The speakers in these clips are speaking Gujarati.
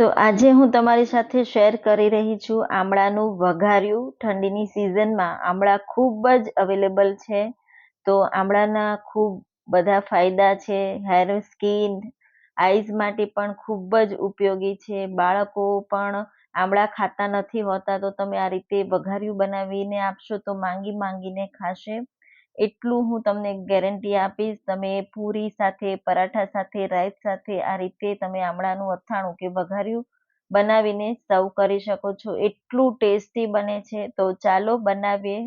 તો આજે હું તમારી સાથે શેર કરી રહી છું આમળાનું વઘાર્યું ઠંડીની સિઝનમાં. આમળા ખૂબ જ અવેલેબલ છે. તો આમળાના ખૂબ બધા ફાયદા છે. હેર સ્કિન, આઈઝ માટે પણ ખૂબ જ ઉપયોગી છે. બાળકો પણ આમળા ખાતા નથી હોતા તો તમે આ રીતે વઘાર્યું બનાવીને આપશો તો માંગી માંગીને ખાશે. એટલું હું તમને ગેરંટી આપીશ. તમે પૂરી સાથે, પરાઠા સાથે, રાઈસ સાથે આ રીતે તમે આમળાનું અથાણું કે વઘાર્યું બનાવીને સર્વ કરી શકો છો. એટલું ટેસ્ટી બને છે. તો ચાલો બનાવીએ.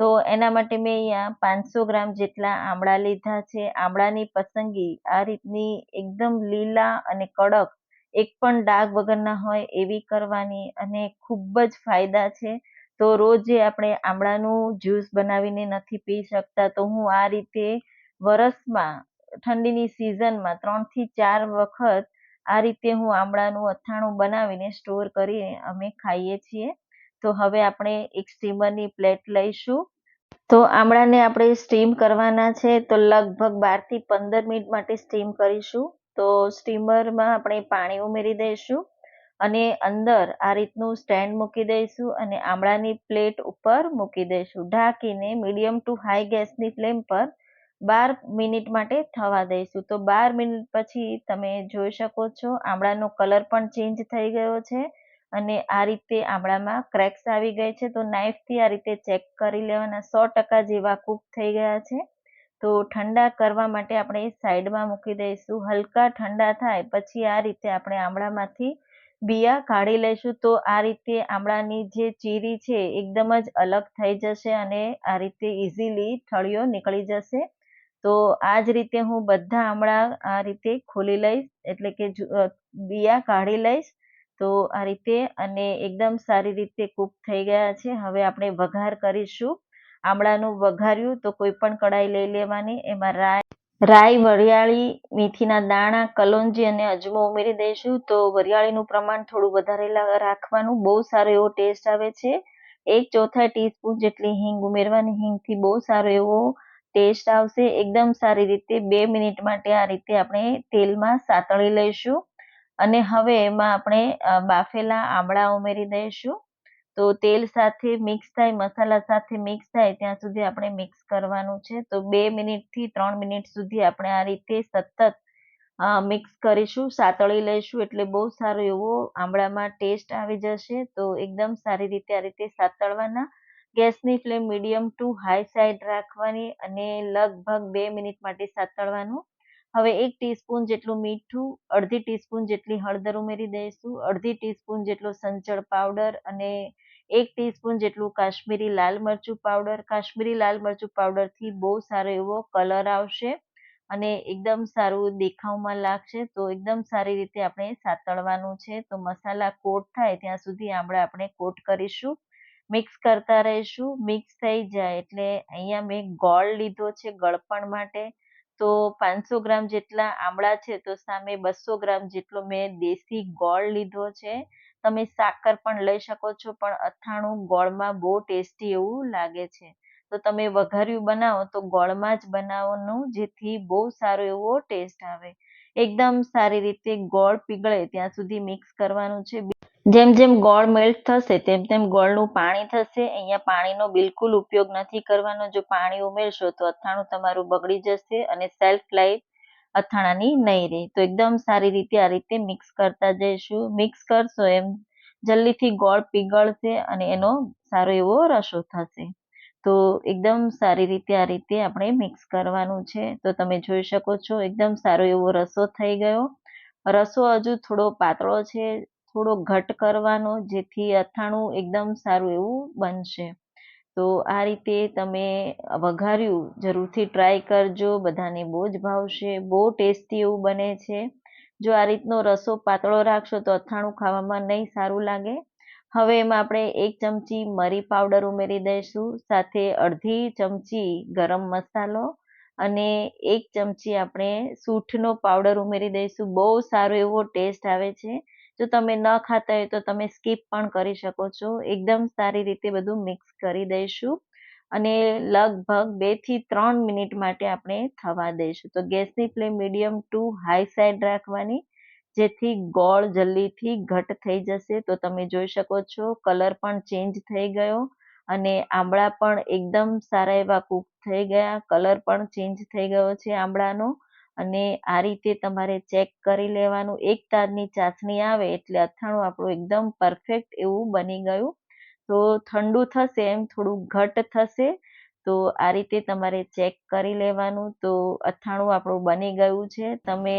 તો એના માટે મેં અહીંયા પાંચસો ગ્રામ જેટલા આમળા લીધા છે. આમળાની પસંદગી આ રીતની એકદમ લીલા અને કડક, એક પણ ડાઘ વગરના હોય એવી કરવાની અને ખૂબ જ ફાયદા છે. તો રોજ આપણે આમળાનું જ્યુસ બનાવીને નથી પી શકતા, તો હું આ રીતે વરસમાં, ઠંડીની સિઝનમાં ત્રણથી ચાર વખત આ રીતે હું આમળાનું અથાણું બનાવીને સ્ટોર કરીને અમે ખાઈએ છીએ. તો હવે આપણે એક સ્ટીમરની પ્લેટ લઈશું. તો આમળાને આપણે સ્ટીમ કરવાના છે, તો લગભગ બારથી પંદર મિનિટ માટે સ્ટીમ કરીશું. તો સ્ટીમરમાં આપણે પાણી ઉમેરી દઈશું. અને અંદર આ રીતનું સ્ટેન્ડ મૂકી દઈશું અને આમળાની પ્લેટ ઉપર મૂકી દઈશું. ઢાંકીને મીડિયમ ટુ હાઈ ગેસની ફ્લેમ પર બાર મિનિટ માટે થવા દઈશું. તો બાર મિનિટ પછી તમે જોઈ શકો છો આમળાનો કલર પણ ચેન્જ થઈ ગયો છે અને આ રીતે આમળામાં ક્રેક્સ આવી ગઈ છે. તો નાઇફથી આ રીતે ચેક કરી લેવાના. સો ટકા જેવા કૂક થઈ ગયા છે. તો ઠંડા કરવા માટે આપણે સાઈડમાં મૂકી દઈશું. હલકા ઠંડા થાય પછી આ રીતે આપણે આમળામાંથી બિયા કાઢી લઈશું તો આ રીતે આમળાની જે ચીરી છે એકદમ જ અલગ થઈ જશે અને આ રીતે ઇઝીલી થળીઓ નીકળી જશે. તો આ જ રીતે હું બધા આમળા આ રીતે ખોલી લઈશ, એટલે કે બિયા કાઢી લઈશ. તો આ રીતે અને એકદમ સારી રીતે કૂક થઈ ગયા છે. હવે આપણે વઘાર કરીશું. આમળાનું વઘાર્યું તો કોઈ પણ કડાઈ લઈ લેવાની, એમાં રાઈ રાઈ, વરિયાળી, મેથીના દાણા, કલોંજી અને અજમો ઉમેરી દઈશું. તો વરિયાળીનું પ્રમાણ થોડું વધારે રાખવાનું. બહુ સારો એવો ટેસ્ટ આવે છે. એક ચોથા ટીસ્પૂન જેટલી હિંગ ઉમેરવાની. હિંગથી બહુ સારો એવો ટેસ્ટ આવશે. એકદમ સારી રીતે બે મિનિટ માટે આ રીતે આપણે તેલમાં સાતળી લઈશું. અને હવે એમાં આપણે બાફેલા આમળા ઉમેરી દઈશું. તો તેલ સાથે મિક્સ થાય, મસાલા સાથે મિક્સ થાય, ત્યાં સુધી આપણે મિક્સ કરવાનું છે. તો બે મિનિટથી ત્રણ મિનિટ સુધી આપણે આ રીતે સતત મિક્સ કરીશું. સાતળી લઈશું એટલે બહુ સારો એવો આમળામાં ટેસ્ટ આવી જશે. તો એકદમ સારી રીતે આ રીતે સાતળવાના. ગેસની flame medium to high side રાખવાની અને લગભગ બે મિનિટ માટે સાતળવાનું. હવે એક ટીસ્પૂન જેટલું મીઠું, અડધી ટીસ્પૂન જેટલી હળદર ઉમેરી દઈશું. અડધી ટીસ્પૂન જેટલો સંચળ પાવડર અને એક ટીસ્પૂન જેટલું કાશ્મીરી લાલ મરચું પાવડર કાશ્મીરી લાલ મરચું પાવડરથી બહુ સારો એવો કલર આવશે અને એકદમ સારું દેખાવમાં લાગશે. તો એકદમ સારી રીતે આપણે સાતળવાનું છે. તો મસાલા કોટ થાય ત્યાં સુધી આપણે આપણે કોટ કરીશું. મિક્સ કરતા રહીશું. મિક્સ થઈ જાય એટલે અહીંયા મેં ગોળ લીધો છે ગળપણ માટે. તો પાંચસો ગ્રામ જેટલા આમળા છે તો સામે બસો ગ્રામ જેટલો મેં દેશી ગોળ લીધો છે. તમે સાકર પણ લઈ શકો છો, પણ અથાણું ગોળમાં બહુ ટેસ્ટી એવું લાગે છે. તો તમે વઘાર્યું બનાવો તો ગોળમાં જ બનાવવાનું, જેથી બહુ સારો એવો ટેસ્ટ આવે. એકદમ સારી રીતે ગોળ પીગળે, ત્યાં સુધી મિક્સ કરવાનું છે. જેમ જેમ ગોળ મેલ્ટ થશે, તેમ તેમ ગોળનું પાણી થશે. અહીંયા પાણીનો બિલકુલ ઉપયોગ નથી કરવાનો. જો પાણી ઉમેરશો તો અથાણું તમારું બગડી જશે અને સેલ્ફ લાઈફ અથાણાની નહીં રહે. તો એકદમ સારી રીતે આ રીતે મિક્સ કરતા જઈશું. મિક્સ કરશો એમ જલ્દીથી ગોળ પીગળશે અને એનો સારો એવો રસો થશે. તો એકદમ સારી રીતે આ રીતે આપણે મિક્સ કરવાનું છે. તો તમે જોઈ શકો છો, એકદમ સારો એવો રસો થઈ ગયો. રસો હજુ થોડો પાતળો છે. થોડો ઘટ કરવાનો, જેથી અથાણું એકદમ સારું એવું બનશે. તો આ રીતે તમે વઘાર્યું, જરૂરથી ટ્રાય કરજો, બધાને બહુ જ ભાવશે, બહુ ટેસ્ટી એવું બને છે. જો આ રીતનો રસો પાતળો રાખશો તો અથાણું ખાવામાં નહીં સારું લાગે. હવે એમાં આપણે એક ચમચી મરી પાવડર ઉમેરી દઈશું, સાથે અડધી ચમચી ગરમ મસાલો અને એક ચમચી આપણે સૂંઠનો પાવડર ઉમેરી દઈશું. બહુ સારો એવો ટેસ્ટ આવે છે. જો તમે ન ખાતા હોય તો તમે સ્કીપ પણ કરી શકો છો. એકદમ સારી રીતે બધું મિક્સ કરી દઈશું. અને લગભગ બેથી ત્રણ મિનિટ માટે આપણે થવા દઈશું. તો ગેસની flame medium to high side રાખવાની, જેથી ગોળ જલ્દીથી ઘટ થઈ જશે. તો તમે જોઈ શકો છો, કલર પણ ચેન્જ થઈ ગયો અને આંબળા પણ એકદમ સારા એવા કૂક થઈ ગયા. કલર પણ ચેન્જ થઈ ગયો છે આંબળાનો. અને આ રીતે તમારે ચેક કરી લેવાનું. એક તારની ચાસણી આવે એટલે અથાણું આપણું એકદમ પરફેક્ટ એવું બની ગયું. તો ઠંડુ થશે એમ થોડું ઘટ થશે, તો આ રીતે તમારે ચેક કરી લેવાનું. તો અથાણું આપણું બની ગયું છે. તમે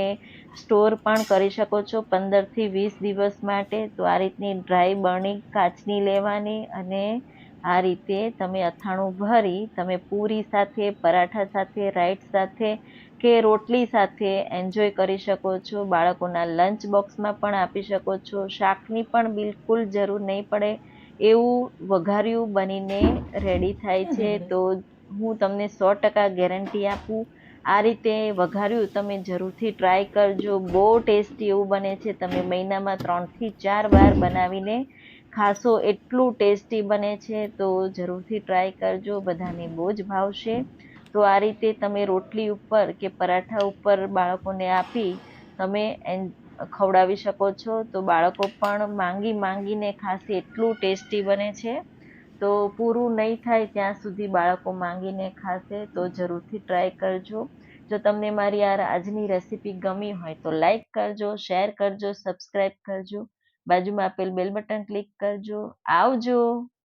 સ્ટોર પણ કરી શકો છો પંદરથી વીસ દિવસ માટે. તો આ રીતની ડ્રાય બરણી કાચની લેવાની અને આ રીતે તમે અથાણું ભરી, તમે પૂરી સાથે, પરાઠા સાથે રાઈટ સાથે કે રોટલી સાથે એન્જોય કરી શકો છો બાળકોના લંચ બોક્સમાં પણ આપી શકો છો શાકની પણ બિલકુલ જરૂર નહીં પડે એવું વઘાર્યું બનીને રેડી થાય છે. તો હું તમને સો ટકા ગેરંટી આપું આ રીતે વઘાર્યું તમે જરૂરથી ટ્રાય કરજો. બહુ ટેસ્ટી એવું બને છે. તમે મહિનામાં ત્રણથી ચાર વાર બનાવીને ખાશો એટલું ટેસ્ટી બને છે. તો જરૂરથી ટ્રાય કરજો. બધાને બહુ જ ભાવશે. તો આ રીતે તમે રોટલી ઉપર કે પરાઠા ઉપર બાળકોને આપી તમે ખવડાવી શકો છો. તો બાળકો પણ માંગી માંગીને ખાશે, એટલું ટેસ્ટી બને છે. તો પૂરું નહીં થાય ત્યાં સુધી બાળકો માંગીને ખાશે, તો જરૂરથી ટ્રાય કરજો. જો તમને મારી આ આજની રેસીપી ગમી હોય તો લાઈક કરજો, શેર કરજો, સબસ્ક્રાઈબ કરજો. બાજુમાં આપેલ બેલ બટન ક્લિક કરજો. આવજો!